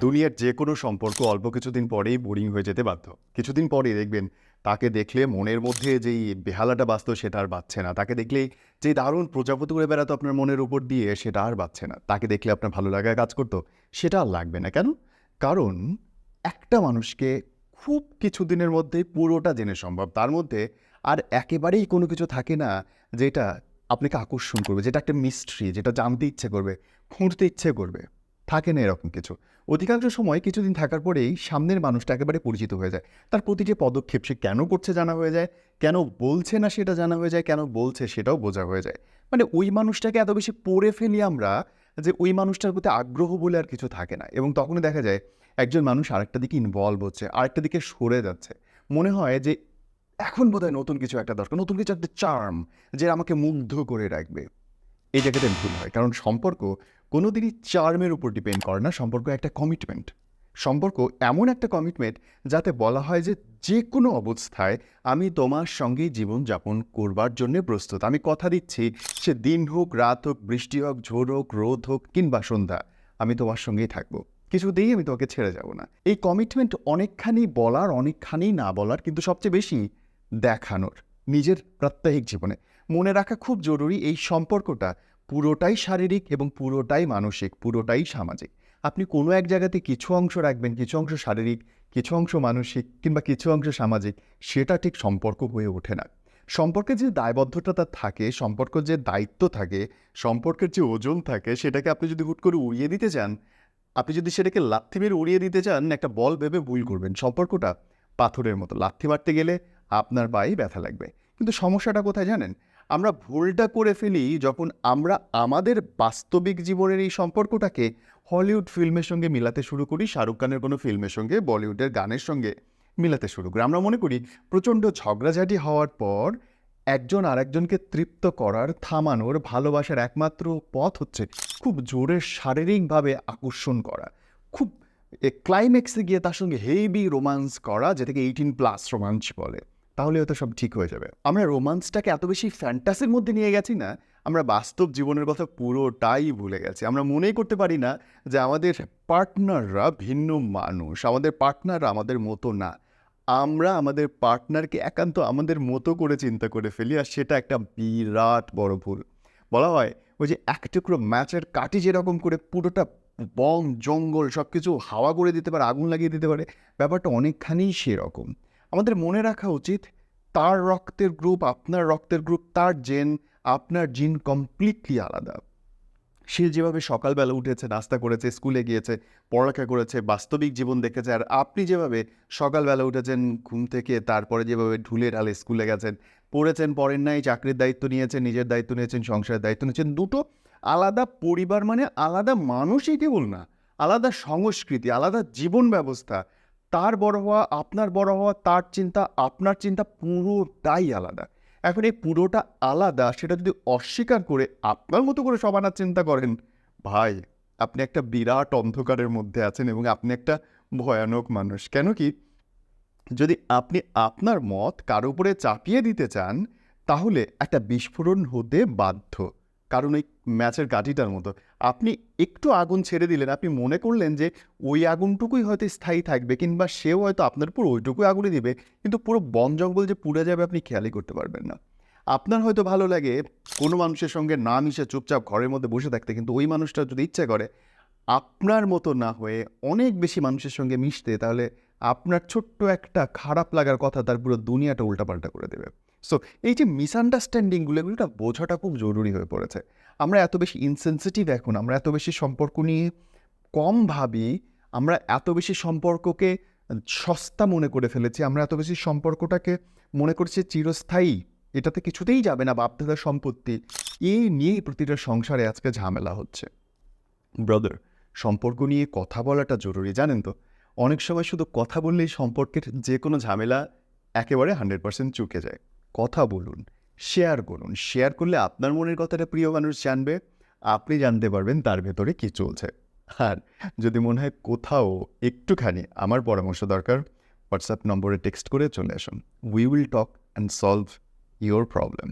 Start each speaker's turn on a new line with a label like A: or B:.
A: দুনিয়ার যে কোনো সম্পর্ক অল্প কিছুদিন পরেই বোরিং হয়ে যেতে বাধ্য। কিছুদিন পরেই দেখবেন, তাকে দেখলে মনের মধ্যে যেই বেহালাটা বাঁচত সেটা আর বাঁচছে না। তাকে দেখলেই যে দারুণ প্রজাপতি করে বেড়াতো আপনার মনের উপর দিয়ে সেটা আর বাঁচছে না। তাকে দেখলে আপনার ভালো লাগায় কাজ করতো, সেটা আর লাগবে না। কেন? কারণ একটা মানুষকে খুব কিছুদিনের মধ্যে পুরোটা জেনে সম্ভব। তার মধ্যে আর একেবারেই কোনো কিছু থাকে না যেটা আপনাকে আকর্ষণ করবে, যেটা একটা মিস্ট্রি যেটা জানতে ইচ্ছে করবে খুঁজতে ইচ্ছে করবে। থাকে না এরকম কিছু। অধিকাংশ সময় কিছুদিন থাকার পরেই সামনের মানুষটা একেবারে পরিচিত হয়ে যায়। তার প্রতিটি পদক্ষেপ সে কেন করছে জানা হয়ে যায়, কেন বলছে না সেটা জানা হয়ে যায়, কেন বলছে সেটাও বোঝা হয়ে যায়। মানে ওই মানুষটাকে এত বেশি পড়ে ফেলি আমরা যে ওই মানুষটার প্রতি আগ্রহ বলে আর কিছু থাকে না। এবং তখনই দেখা যায় একজন মানুষ আরেকটা দিকে ইনভলভ হচ্ছে, আরেকটা দিকে সরে যাচ্ছে। মনে হয় যে এখন বোধহয় নতুন কিছু একটা দরকার, নতুন কিছু একটা চার্ম যে আমাকে মুগ্ধ করে রাখবে। এই জায়গাতে ভুল হয়। কারণ সম্পর্ক কোনোদিনই চার্মের উপর ডিপেন্ড করে না। সম্পর্ক একটা কমিটমেন্ট সম্পর্ক এমন একটা কমিটমেন্ট যাতে বলা হয় যে যে কোনো অবস্থায় আমি তোমার সঙ্গেই জীবনযাপন করবার জন্য প্রস্তুত। আমি কথা দিচ্ছি, সে দিন হোক, রাত হোক, বৃষ্টি হোক, ঝোড় হোক, রোদ হোক কিংবা সন্ধ্যা, আমি তোমার সঙ্গেই থাকব। কিছুতেই আমি তোমাকে ছেড়ে যাব না। এই কমিটমেন্ট অনেকখানি বলার, অনেকখানি না বলার কিন্তু সবচেয়ে বেশি দেখানোর নিজের প্রাত্যহিক জীবনে। মনে রাখা খুব জরুরি এই সম্পর্কটা পুরোটাই শারীরিক এবং পুরোটাই মানসিক, পুরোটাই সামাজিক। আপনি কোনো এক জায়গাতে কিছু অংশ রাখবেন, কিছু অংশ শারীরিক, কিছু অংশ মানসিক কিংবা কিছু অংশ সামাজিক, সেটা ঠিক সম্পর্ক হয়ে ওঠে না। সম্পর্কে যে দায়বদ্ধতা থাকে সম্পর্ক যে দায়িত্ব থাকে, সম্পর্কের যে ওজন থাকে, সেটাকে আপনি যদি হুট করে উড়িয়ে দিতে চান, আপনি যদি সেটাকে লাথি মেরে উড়িয়ে দিতে চান, একটা বল ভেবে ভুল করবেন। সম্পর্কটা পাথরের মতো। লাথি মারতে গেলে আপনার পায়ে ব্যথা লাগবে। কিন্তু সমস্যাটা কোথায় জানেন? আমরা ভুলটা করে ফেলি যখন আমরা আমাদের বাস্তবিক জীবনের এই সম্পর্কটাকে হলিউড ফিল্মের সঙ্গে মিলাতে শুরু করি, শাহরুখ খানের কোনো ফিল্মের সঙ্গে, বলিউডের গানের সঙ্গে মিলাতে শুরু করি। আমরা মনে করি প্রচণ্ড ঝগড়াঝাটি হওয়ার পর একজন আরেকজনকে তৃপ্ত করার, থামানোর, ভালোবাসার একমাত্র পথ হচ্ছে খুব জোরে শারীরিকভাবে আকর্ষণ করা। খুব ক্লাইম্যাক্সে গিয়ে তার সঙ্গে হেভি রোমান্স করা, যেটাকে এইটিন প্লাস রোমান্স বলে। তাহলে হয়তো সব ঠিক হয়ে যাবে। আমরা রোমান্সটাকে এত বেশি ফ্যান্টাসির মধ্যে নিয়ে গেছি না, আমরা বাস্তব জীবনের কথা পুরোটাই ভুলে গেছি। আমরা মনেই করতে পারি না যে আমাদের পার্টনাররা ভিন্ন মানুষ, আমাদের পার্টনাররা আমাদের মতো না। আমরা আমাদের পার্টনারকে একান্ত আমাদের মতো করে চিন্তা করে ফেলি, আর সেটা একটা বিরাট বড় ভুল। বলা হয়, ওই যে এক টুকরো ম্যাচের কাটি যেরকম করে পুরোটা বন, জঙ্গল সব কিছু হাওয়া করে দিতে পারে, আগুন লাগিয়ে দিতে পারে, ব্যাপারটা অনেকখানি সেরকম। আমাদের মনে রাখা উচিত, তার রক্তের গ্রুপ আপনার রক্তের গ্রুপ তার জেন আপনার জিন কমপ্লিটলি আলাদা। সে যেভাবে সকালবেলা উঠেছে, নাস্তা করেছে স্কুলে গিয়েছে, পড়ালেখা করেছে, বাস্তবিক জীবন দেখেছে, আর আপনি যেভাবে সকালবেলা উঠেছেন, ঘুম থেকে তারপরে যেভাবে ঢুলে ঢালে স্কুলে গেছেন, পড়েছেন, পড়েন নাই, চাকরির দায়িত্ব নিয়েছেন, নিজের দায়িত্ব নিয়েছেন, সংসারের দায়িত্ব নিয়েছেন, দুটো আলাদা পরিবার মানে আলাদা মানুষই কেবল না, আলাদা সংস্কৃতি, আলাদা জীবন ব্যবস্থা। তার বড় হওয়া, আপনার বড় হওয়া, তার চিন্তা, আপনার চিন্তা পুরোটাই আলাদা। এখন এই পুরোটা আলাদা, সেটা যদি অস্বীকার করে আপনার মতো করে সবানার চিন্তা করেন, ভাই, আপনি একটা বিরাট অন্ধকারের মধ্যে আছেন এবং আপনি একটা ভয়ানক মানুষ। কেন কি? যদি আপনি আপনার মত কারও উপরে চাপিয়ে দিতে চান, তাহলে একটা বিস্ফোরণ হতে বাধ্য। কারণ ওই ম্যাচের গাঠিটার মতো। আপনি একটু আগুন ছেড়ে দিলেন, আপনি মনে করলেন যে ওই আগুনটুকুই হয়তো স্থায়ী থাকবে কিংবা সেও হয়তো আপনার উপর ওইটুকুই আগুনে দিবে, কিন্তু পুরো বন জঙ্গল যে পুড়ে যাবে আপনি খেয়ালই করতে পারবেন না। আপনার হয়তো ভালো লাগে কোনো মানুষের সঙ্গে না মিশে চুপচাপ ঘরের মধ্যে বসে থাকতে, কিন্তু ওই মানুষটা যদি ইচ্ছে করে আপনার মতো না হয়ে অনেক বেশি মানুষের সঙ্গে মিশতে, তাহলে আপনার ছোট্ট একটা খারাপ লাগার কথা তার পুরো দুনিয়াটা উল্টাপাল্টা করে দেবে। সো এই যে মিসআন্ডারস্ট্যান্ডিংগুলো এগুলোটা বোঝাটা খুব জরুরি হয়ে পড়েছে। আমরা এত বেশি ইনসেন্সিটিভ এখন, আমরা এত বেশি সম্পর্ক নিয়ে কম ভাবি, আমরা এত বেশি সম্পর্ককে সস্তা মনে করে ফেলেছি, আমরা এত বেশি সম্পর্কটাকে মনে করছি চিরস্থায়ী, এটাতে কিছুতেই যাবে না বাপদাদার সম্পত্তি। এই নিয়েই প্রতিটা সংসারে আজকে ঝামেলা হচ্ছে। ব্রাদার সম্পর্ক নিয়ে কথা বলাটা জরুরি, জানেন তো? অনেক সময় শুধু কথা বললেই সম্পর্কের যে কোনো ঝামেলা একেবারে হান্ড্রেড পার্সেন্ট চুকে যায়। কথা বলুন শেয়ার করুন। শেয়ার করলে আপনার মনের কথাটা প্রিয় মানুষ জানবে, আপনি জানতে পারবেন তার ভেতরে কী চলছে। আর যদি মনে হয় কোথাও একটুখানি আমার পরামর্শ দরকার হোয়াটসঅ্যাপ নম্বরে টেক্সট করে চলে আসুন। We will talk and solve your problem